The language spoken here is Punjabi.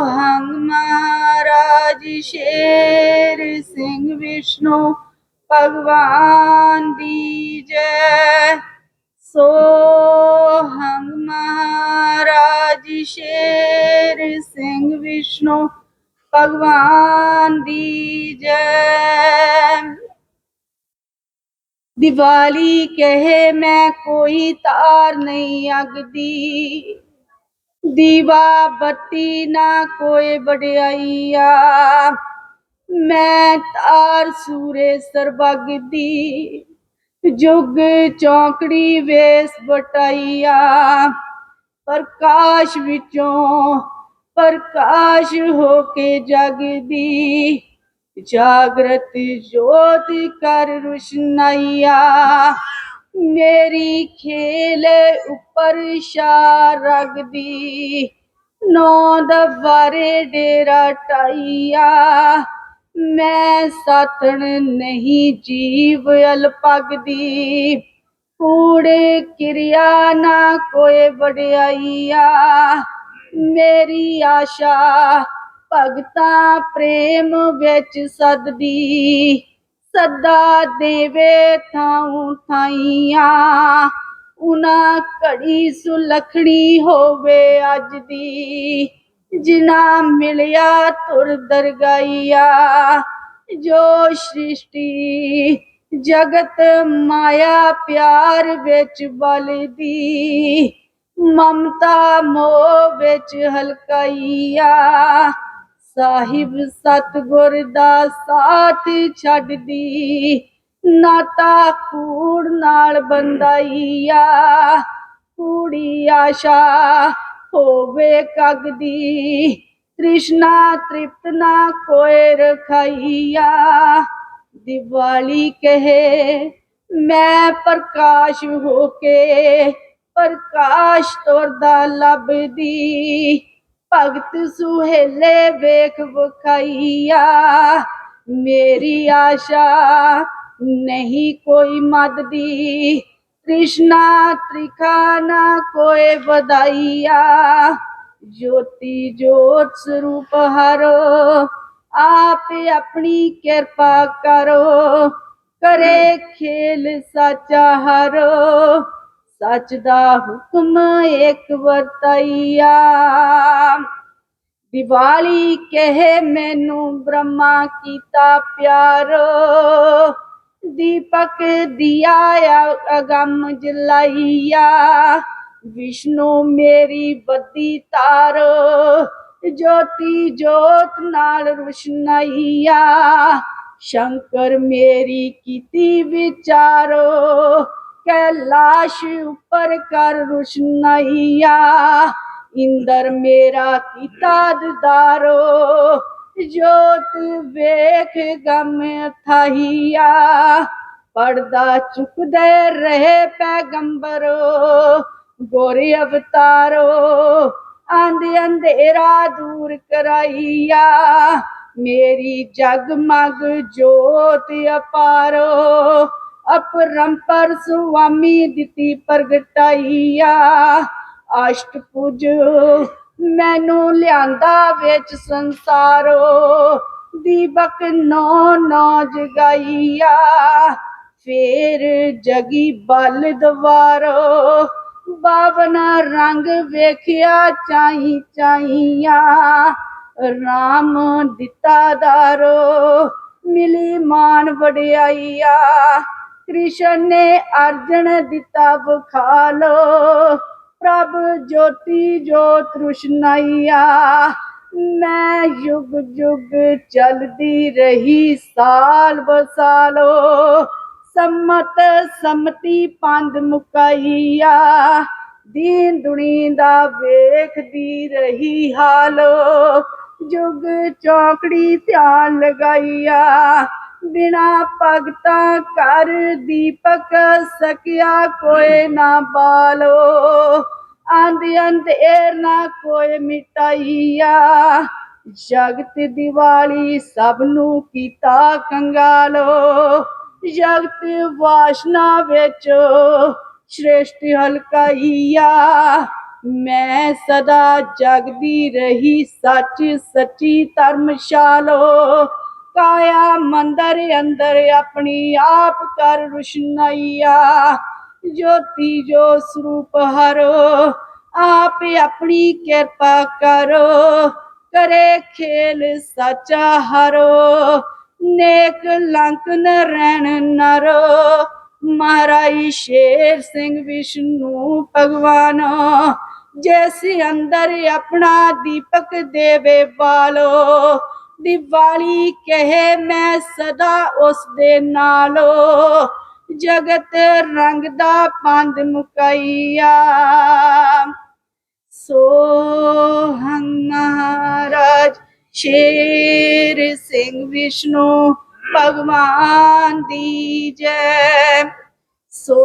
ਹੰਗ ਮਹਾਰਾਜ ਸ਼ੇਰ ਸਿੰਘ ਵਿਸ਼ਨੂੰ ਭਗਵਾਨ ਦੀ ਜੈ ਸੋ ਹੰਗ ਮਹਾਰਾਜ ਸ਼ੇਰ ਸਿੰਘ ਵਿਸ਼ਨੂੰ ਭਗਵਾਨ ਦੀ ਜੈ ਦੀਵਾਲੀ ਕਹੇ ਮੈਂ ਕੋਈ ਤਾਰ ਨਹੀਂ ਅਗਦੀ ਦੀਵਾ ਬੱਤੀ ਨਾ ਕੋਈ ਵਡਿਆਈਆ। ਮੈਂ ਤਾਰ ਸੂਰੇ ਸਰਬੱਗ ਦੀ ਜੁਗ ਚੌਂਕੜੀ ਵੇਸ ਬਟਾਈਆ ਪ੍ਰਕਾਸ਼ ਵਿੱਚੋਂ ਪ੍ਰਕਾਸ਼ ਹੋ ਕੇ ਜਗਦੀ, ਜਾਗਰਤ ਜੋਤ ਕਰ ਰੁਸ਼ਨਾਈਆ। ਮੇਰੀ ਖੇਲ ਉੱਪਰ ਸ਼ਾ ਰਗਦੀ ਨੌ ਦਵਾਰੇ ਡੇਰਾ ਟਾਈਆ। ਮੈਂ ਸਾਥਣ ਨਹੀਂ ਜੀਵ ਅਲਪਗਦੀ, ਕੂੜੇ ਕਿਰਿਆ ਨਾ ਕੋਈ ਵਡਿਆਈਆ। ਮੇਰੀ ਆਸ਼ਾ ਭਗਤਾ ਪ੍ਰੇਮ ਵਿੱਚ ਸਦਦੀ ਸਦਾ ਦੇਵੇ ਥਾਉ ਥਾਈਆਂ। ਉਨਾ ਘੜੀ ਸੁਲਖਣੀ ਹੋਵੇ ਅੱਜ ਦੀ ਜਿਨਾ ਮਿਲਿਆ ਤੁਰ ਦਰਗਾਈਆ ਜੋ ਸ੍ਰਿਸ਼ਟੀ ਜਗਤ ਮਾਇਆ ਪਿਆਰ ਵਿੱਚ ਬਲਦੀ, ਮਮਤਾ ਮੋਹ ਵਿੱਚ ਹਲਕਾਈਆ। ਸਾਹਿਬ ਸਤਗੁਰ ਦਾ ਸਾਥ ਛੱਡਦੀ, ਨਾਤਾ ਕੂੜ ਨਾਲ ਬੰਦਾਈਆ। ਕੂੜੀ ਆਸ਼ਾ ਹੋਵੇ ਕਗਦੀ, ਤ੍ਰਿਸ਼ਨਾ ਤ੍ਰਿਪਤ ਨਾ ਕੋਏ ਰਖਾਈਆ। ਦੀਵਾਲੀ ਕਹੇ, ਮੈਂ ਪ੍ਰਕਾਸ਼ ਹੋ ਕੇ, ਪ੍ਰਕਾਸ਼ ਤੁਰਦਾ ਲੱਭਦੀ। ਭਗਤ ਸੁਹੇਲੇ ਵੇਖ ਵਖਾਈਆ। ਮੇਰੀ ਆਸ਼ਾ, ਨਹੀਂ ਕੋਈ ਮਦਦੀ। ਤ੍ਰਿਸ਼ਨਾ ਤ੍ਰਿਖਾ ਨਾ ਕੋਈ ਵਧਾਈਆ। ਜੋਤੀ ਜੋਤ ਸਰੂਪ ਹਰੋ, ਆਪ ਆਪਣੀ ਕਿਰਪਾ ਕਰੋ। ਕਰੇ ਖੇਲ ਸਾਚਾ ਹਰੋ। ਸੱਚ ਦਾ ਹੁਕਮ ਇੱਕ ਵਰਤਾਈਆ। ਦੀਵਾਲੀ ਕਹੇ ਮੈਨੂੰ, ਬ੍ਰਹਮਾ ਕੀਤਾ ਪਿਆਰੋ। ਦੀਪਕ ਦਿਆ ਆ- ਅਗੰਮ ਜਲਾਈਆ। ਵਿਸ਼ਨੂੰ ਮੇਰੀ ਬੱਦੀ ਤਾਰ। ਜੋਤੀ ਜੋਤ ਨਾਲ ਰੁਸ਼ਨਾਈਆ। ਸ਼ੰਕਰ ਮੇਰੀ ਕੀਤੀ ਵਿਚਾਰੋ। ਕੈਲਾਸ਼ ਉੱਪਰ ਕਰ ਰੁਸ਼ਨਾਈਆ। ਇੰਦਰ ਮੇਰਾ ਕੀਤਾ ਦਿਦਾਰੋ, ਜੋਤ ਵੇਖ ਗਮ ਥਾਈਆ ਪਰਦਾ ਚੁੱਕਦੇ ਰਹੇ ਪੈਗੰਬਰੋ, ਗੋਰੇ ਅਵਤਾਰੋ ਆਂਦੇ ਅੰਧੇਰਾ ਦੂਰ ਕਰਾਈਆ। ਮੇਰੀ ਜਗਮਗ ਜੋਤ ਅਪਾਰੋ ਅਪਰੰਪਰ ਸੁਆਮੀ ਦਿੱਤੀ ਪ੍ਰਗਟਾਈਆ। ਅਸ਼ਟ ਪੂਜ, ਮੈਨੂੰ ਲਿਆਂਦਾ ਵਿੱਚ ਸੰਸਾਰੋ। ਦੀਪਕ ਨੌ ਨੌ ਜਗਾਈਆ, ਫੇਰ ਜਗੀ ਬਲ ਦਵਾਰੋ। ਬਾਵਨਾ ਰੰਗ ਵੇਖਿਆ ਚਾਈ ਚਾਈਆ, ਰਾਮ ਦਿੱਤਾ ਦਾਰੋ। ਮਿਲੀ ਮਾਨ ਵਡਿਆਈਆ ਕ੍ਰਿਸ਼ਨ ਨੇ ਅਰਜਨ ਦਿੱਤਾ ਬਖਾਲੋ ਪ੍ਰਭ ਜੋਤੀ ਜੋਤ ਰੁਸ਼ਨਾਈਆ ਮੈਂ ਯੁਗ ਯੁਗ ਚਲਦੀ ਰਹੀ ਸਾਲ ਬਸਾਲੋ ਸੰਮਤ ਸਮਤੀ ਪੰਦ ਮੁਕਾਈਆ, ਦੀਨ ਦੁਨੀ ਦਾ ਵੇਖਦੀ ਰਹੀ ਹਾਲੋ। ਜੁਗ ਚੌਕੜੀ ਧਿਆਨ ਲਗਾਈਆ ਬਿਨਾ ਭਗਤਾਂ ਕਰ ਦੀਪਕ ਸਕਿਆ ਕੋਏ ਨਾ ਬਾਲੋ। ਆਂਦ ਅੰਧੇਰ ਨਾ ਕੋਈ ਮਿਟਾਈਆ। ਜਗਤ ਦੀਵਾਲੀ ਸਭ ਨੂੰ ਕੀਤਾ ਕੰਗਾਲੋ। ਜਗਤ ਵਾਸ਼ਨਾ ਵਿੱਚ ਸ਼੍ਰੇਸ਼ਟ ਹਲਕਾਈਆ। ਮੈਂ ਸਦਾ ਜਗਦੀ ਰਹੀ ਸੱਚ ਸੱਚੀ ਧਰਮਸ਼ਾਲੋ। ਕਾਇਆ ਮੰਦਰ ਅੰਦਰ ਆਪਣੀ ਆਪ ਕਰ ਰੁਸ਼ਨਾਈਆ। ਜੋਤੀ ਜੋ ਸਰੂਪ ਹਰੋ, ਆਪ ਆਪਣੀ ਕਿਰਪਾ ਕਰੋ। ਕਰੇ ਖੇਲ ਸਚਾ ਹਰੋ, ਨੇਕ ਲੰਕ ਨ ਨਰੈਣ ਨਰੋ। ਮਹਾਰਾਜ ਸ਼ੇਰ ਸਿੰਘ ਵਿਸ਼ਨੂੰ ਭਗਵਾਨ, ਜਿਸ ਅੰਦਰ ਆਪਣਾ ਦੀਪਕ ਦੇਵੇ ਬਾਲੋ ਦੀਵਾਲੀ ਕਹੇ ਮੈਂ ਸਦਾ ਉਸ ਦੇ ਨਾਲੋ। ਜਗਤ ਰੰਗ ਦਾ ਪੰਦ ਮੁਕਈਆ। ਸੋ ਹੰਗਾਰਾਜ ਸ਼ੇਰ ਸਿੰਘ ਵਿਸ਼ਨੂੰ ਭਗਵਾਨ ਦੀ ਜੈ। ਸੋ